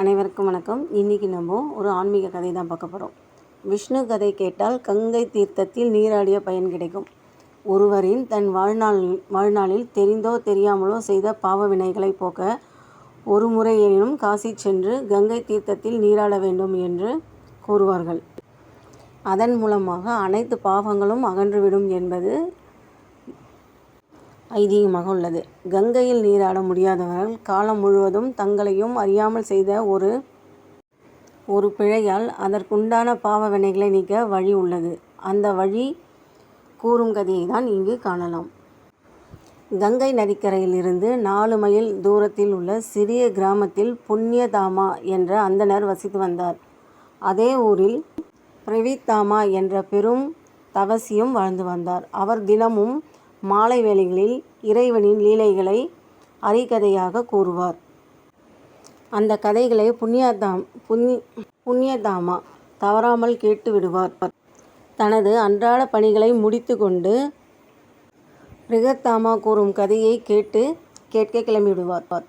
அனைவருக்கும் வணக்கம். இன்றைக்கி நம்ம ஒரு ஆன்மீக கதை தான் பார்க்க போகிறோம் விஷ்ணு கதை கேட்டால் கங்கை தீர்த்தத்தில் நீராடிய பயன் கிடைக்கும். ஒருவரின் தன் வாழ்நாள் வாழ்நாளில் தெரிந்தோ தெரியாமலோ செய்த பாவ வினைகளை போக்க ஒரு முறையேனும் காசி சென்று கங்கை தீர்த்தத்தில் நீராட வேண்டும் என்று கூறுவார்கள். அதன் மூலமாக அனைத்து பாவங்களும் அகன்றுவிடும் என்பது ஐதீகமாக உள்ளது. கங்கையில் நீராட முடியாதவர்கள் காலம் முழுவதும் தங்களையும் அறியாமல் செய்த ஒரு ஒரு பிழையால் அதற்குண்டான பாவ வினைகளை நீக்க வழி உள்ளது. அந்த வழி கூறும் கதையை தான் இங்கு காணலாம். கங்கை நதிக்கரையிலிருந்து நாலு மைல் தூரத்தில் உள்ள சிறிய கிராமத்தில் புண்ணியதாமா என்ற அந்தணர் வசித்து வந்தார். அதே ஊரில் பிரவித்தாமா என்ற பெரும் தவசியும் வாழ்ந்து வந்தார். அவர் தினமும் மாலை வேளைகளில் இறைவனின் லீலைகளை அரிகதையாக கூறுவார். அந்த கதைகளை புண்ணியதாம் புண்ணி புண்ணியதாமா தவறாமல் கேட்டு விடுவார். தனது அன்றாட பணிகளை முடித்து கொண்டு ரிகத்தாமா கூறும் கதையை கேட்டு கேட்க கிளம்பிவிடுவார்.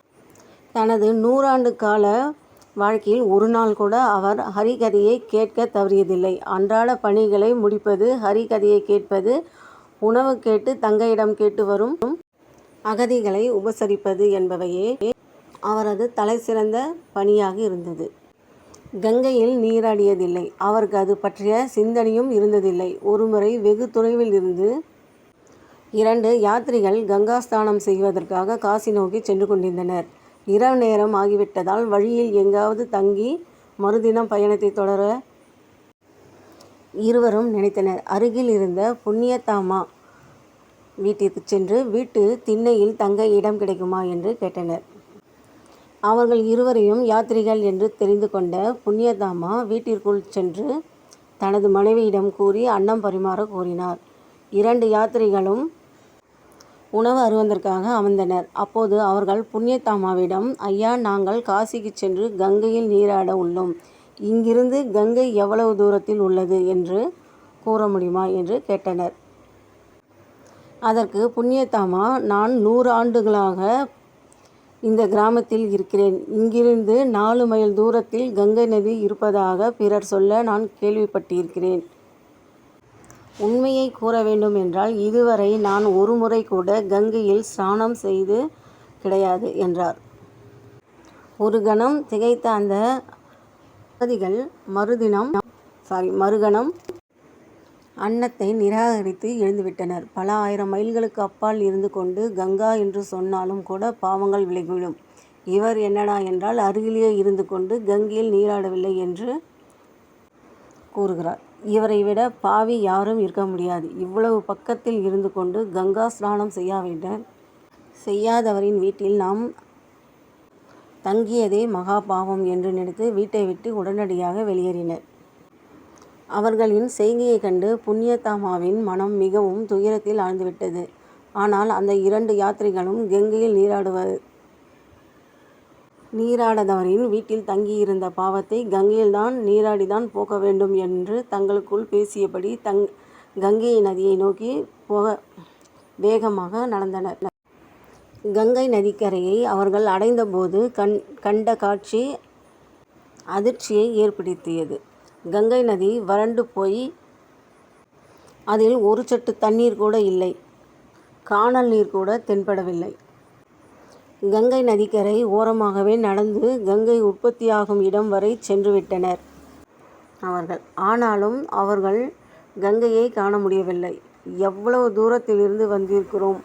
தனது நூறாண்டு கால வாழ்க்கையில் ஒரு நாள் கூட அவர் ஹரிகதையை கேட்க தவறியதில்லை. அன்றாட பணிகளை முடிப்பது ஹரிகதையை கேட்பது உணவு கேட்டு தங்கையிடம் கேட்டு வரும் அகதிகளை உபசரிப்பது என்பவையே அவரது தலைசிறந்த பணியாக இருந்தது. கங்கையில் நீராடியதில்லை. அவருக்கு அது பற்றிய சிந்தனையும் இருந்ததில்லை. ஒருமுறை வெகு தொலைவில் இருந்து இரண்டு யாத்திரிகள் கங்கா ஸ்நானம் செய்வதற்காக காசி நோக்கி சென்று கொண்டிருந்தனர். இரவு நேரம் ஆகிவிட்டதால் வழியில் எங்காவது தங்கி மறுதினம் பயணத்தை தொடர இருவரும் நினைத்தனர். அருகில் இருந்த புண்ணியத்தாமா வீட்டிற்கு சென்று வீட்டு திண்ணையில் தங்க இடம் கிடைக்குமா என்று கேட்டனர். அவர்கள் இருவரையும் யாத்திரிகள் என்று தெரிந்து கொண்ட புண்ணியதாமா வீட்டிற்குள் சென்று தனது மனைவியிடம் கூறி அன்னம் பரிமாற கூறினார் இரண்டு யாத்திரிகளும் உணவு அருவதற்காக அமர்ந்தனர். அப்போது அவர்கள் புண்ணியதாமாவிடம் ஐயா நாங்கள் காசிக்கு சென்று கங்கையில் நீராட உள்ளோம். இங்கிருந்து கங்கை எவ்வளவு தூரத்தில் உள்ளது? என்று கூற முடியுமா என்று கேட்டனர். அதற்கு புண்ணியதாமா நான் நூறு ஆண்டுகளாக இந்த கிராமத்தில் இருக்கிறேன். இங்கிருந்து நாலு மைல் தூரத்தில் கங்கை நதி இருப்பதாக பிறர் சொல்ல நான் கேள்விப்பட்டிருக்கிறேன். உண்மையை கூற வேண்டும் என்றால் இதுவரை நான் ஒரு முறை கூட கங்கையில் ஸ்நானம் செய்து கிடையாது என்றார். ஒரு கணம் திகைத்த அந்த அகதிகள் மறுதினம் சாரி மறுகணம் அன்னத்தை நிராகரித்து எழுந்துவிட்டனர். பல ஆயிரம் மைல்களுக்கு அப்பால் இருந்து கொண்டு கங்கா என்று சொன்னாலும் கூட பாவங்கள் விலகிவிடும் இவர் என்னடா என்றால் அருகிலேயே இருந்து கொண்டு கங்கையில் நீராடவில்லை என்று கூறுகிறார். இவரை விட பாவி யாரும் இருக்க முடியாது. இவ்வளவு பக்கத்தில் இருந்து கொண்டு கங்கா ஸ்நானம் செய்யாவிட செய்யாதவரின் வீட்டில் நாம் தங்கியதே மகா பாவம் என்று நினைத்து வீட்டை விட்டு உடனடியாக வெளியேறினர். அவர்களின் செய்கையை கண்டு புண்ணியதாமாவின் மனம் மிகவும் துயரத்தில் ஆழ்ந்துவிட்டது. ஆனால் அந்த இரண்டு யாத்திரிகளும் கங்கையில் நீராடுவ நீராடாதவரின் வீட்டில் தங்கியிருந்த பாவத்தை கங்கையில்தான் நீராடிதான் போக வேண்டும் என்று தங்களுக்குள் பேசியபடி தங் கங்கை நதியை நோக்கி போக வேகமாக நடந்தனர். கங்கை நதிக்கரையை அவர்கள் அடைந்தபோது கண் கண்ட காட்சி அதிர்ச்சியை ஏற்படுத்தியது. கங்கை நதி வறண்டு போய் அதில் ஒரு சொட்டு தண்ணீர் கூட இல்லை. காணல் நீர் கூட தென்படவில்லை. கங்கை நதிக்கரை ஓரமாகவே நடந்து கங்கை உற்பத்தியாகும் இடம் வரை சென்றுவிட்டனர் அவர்கள். ஆனாலும் அவர்கள் கங்கையை காண முடியவில்லை. எவ்வளவு தூரத்திலிருந்து வந்திருக்கிறோம்?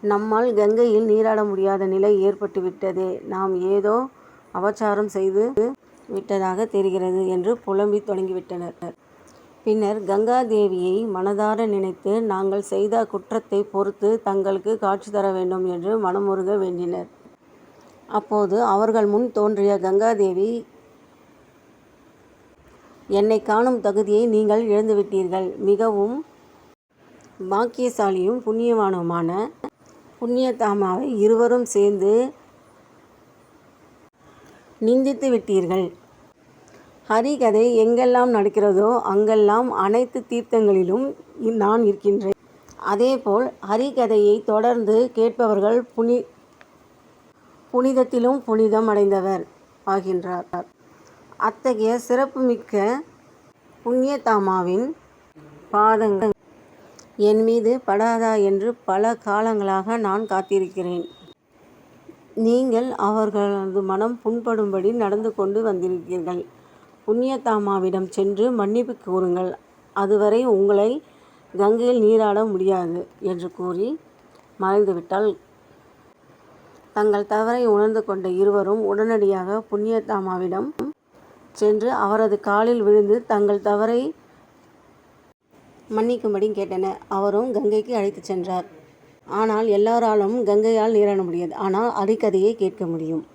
நம்மால் கங்கையில் நீராட முடியாத நிலை ஏற்பட்டுவிட்டதே. நாம் ஏதோ அபச்சாரம் செய்து விட்டதாக தெரிகிறது என்று புலம்பி தொடங்கிவிட்டனர். பின்னர் கங்காதேவியை மனதார நினைத்து நாங்கள் செய்த குற்றத்தை பொறுத்து தங்களுக்கு காட்சி தர வேண்டும் என்று மனமுருக வேண்டினர். அப்போது அவர்கள் முன் தோன்றிய கங்காதேவி என்னை காணும் தகுதியை நீங்கள் இழந்துவிட்டீர்கள். மிகவும் பாக்கியசாலியும் புண்ணியவானுமான புண்ணியதாமாவை இருவரும் சேர்ந்து நிந்தித்து விட்டீர்கள். ஹரிகதை எங்கெல்லாம் நடக்கிறதோ அங்கெல்லாம் அனைத்து தீர்த்தங்களிலும் நான் இருக்கின்றேன். அதேபோல் ஹரிகதையை தொடர்ந்து கேட்பவர்கள் புனி புனிதத்திலும் புனிதம் அடைந்தவர் ஆகின்றார். அத்தகைய சிறப்புமிக்க புண்ணியதாமாவின் பாதங்கள் என் மீது படாதா என்று பல காலங்களாக நான் காத்திருக்கிறேன். நீங்கள் அவர்களது மனம் புண்படும்படி நடந்து கொண்டு வந்திருக்கிறீர்கள். புண்ணியதாமாவிடம் சென்று மன்னிப்பு கூறுங்கள். அதுவரை உங்களை கங்கையில் நீராட முடியாது என்று கூறி மறைந்துவிட்டால் தங்கள் தவறை உணர்ந்து கொண்ட இருவரும் உடனடியாக புண்ணியதாமாவிடம் சென்று அவரது காலில் விழுந்து தங்கள் தவறை மன்னிக்கும்படி கேட்டனர். அவரும் கங்கைக்கு அழைத்துச் சென்றார். ஆனால் எல்லாராலும் கங்கையால் நீராட முடியாது. ஆனால் அடிக்கதையை கேட்க முடியும்.